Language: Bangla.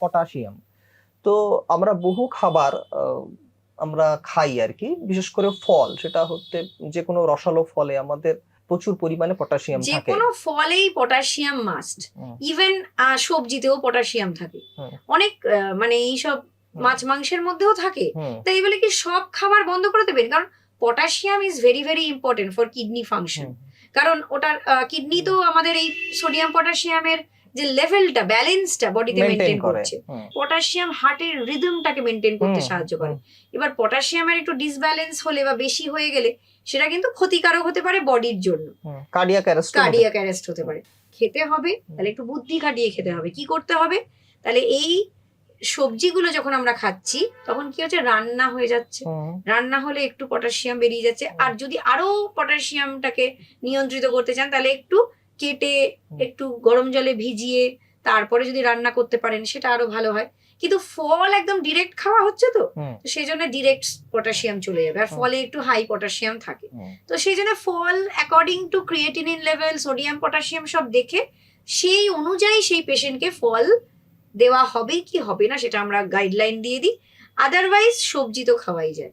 পটাশিয়াম। তো আমরা বহু খাবার আমরা খাই আর কি বিশেষ করে ফল। সেটা হচ্ছে যে কোনো রসালো ফলে আমাদের প্রচুর পরিমাণে পটাশিয়াম থাকে। যে কোনো ফলেই পটাশিয়াম মাস্ট। ইভেন সবজিতেও পটাশিয়াম থাকে। অনেক মানে এইসব। মাছ মাংসের মধ্যেও থাকে। তাই বলে কি সব খাবার বন্ধ করে দেবেন? কারণ potassium is very very important for kidney function কারণ ওটার কিডনি তো আমাদের এই সোডিয়াম পটাশিয়ামের যে লেভেলটা ব্যালেন্সটা বডিতে মেনটেন করছে। পটাশিয়াম হার্টের রিদমটাকে মেনটেন করতে সাহায্য করে। এবার পটাশিয়ামের একটু ডিসব্যালেন্স হলে বা বেশি হয়ে গেলে সেটা কিন্তু ক্ষতিকারক হতে পারে বডির জন্য। কার্ডিয়াক অ্যারেস্ট কার্ডিয়াক অ্যারেস্ট হতে পারে। খেতে হবে তাহলে একটু বুদ্ধি খাটিয়ে খেতে হবে। কি করতে হবে? তাহলে এই সবজিগুলো যখন আমরা খাচ্ছি তখন কি হচ্ছে? রান্না হয়ে যাচ্ছে। রান্না হলে একটু পটাশিয়াম বেরিয়ে যাচ্ছে। আর যদি আরও পটাশিয়ামটাকে নিয়ন্ত্রিত করতে চান তাহলে একটু কেটে একটু গরম জলে ভিজিয়ে তারপরে যদি রান্না করতে পারেন সেটা আরও ভালো হয়। কিন্তু ফল একদম ডিরেক্ট খাওয়া হচ্ছে তো। সেই জন্য ডিরেক্ট পটাশিয়াম চলে যাবে। আর ফলে একটু হাই পটাশিয়াম থাকে। তো সেই জন্য ফল according to creatinine level sodium potassium সব দেখে সেই অনুযায়ী সেই পেশেন্টকে ফল দেওয়া হবে কি হবে না সেটা আমরা গাইডলাইন দিয়ে দিই। আদারওয়াইজ সবজি তো খাওয়াই যায়।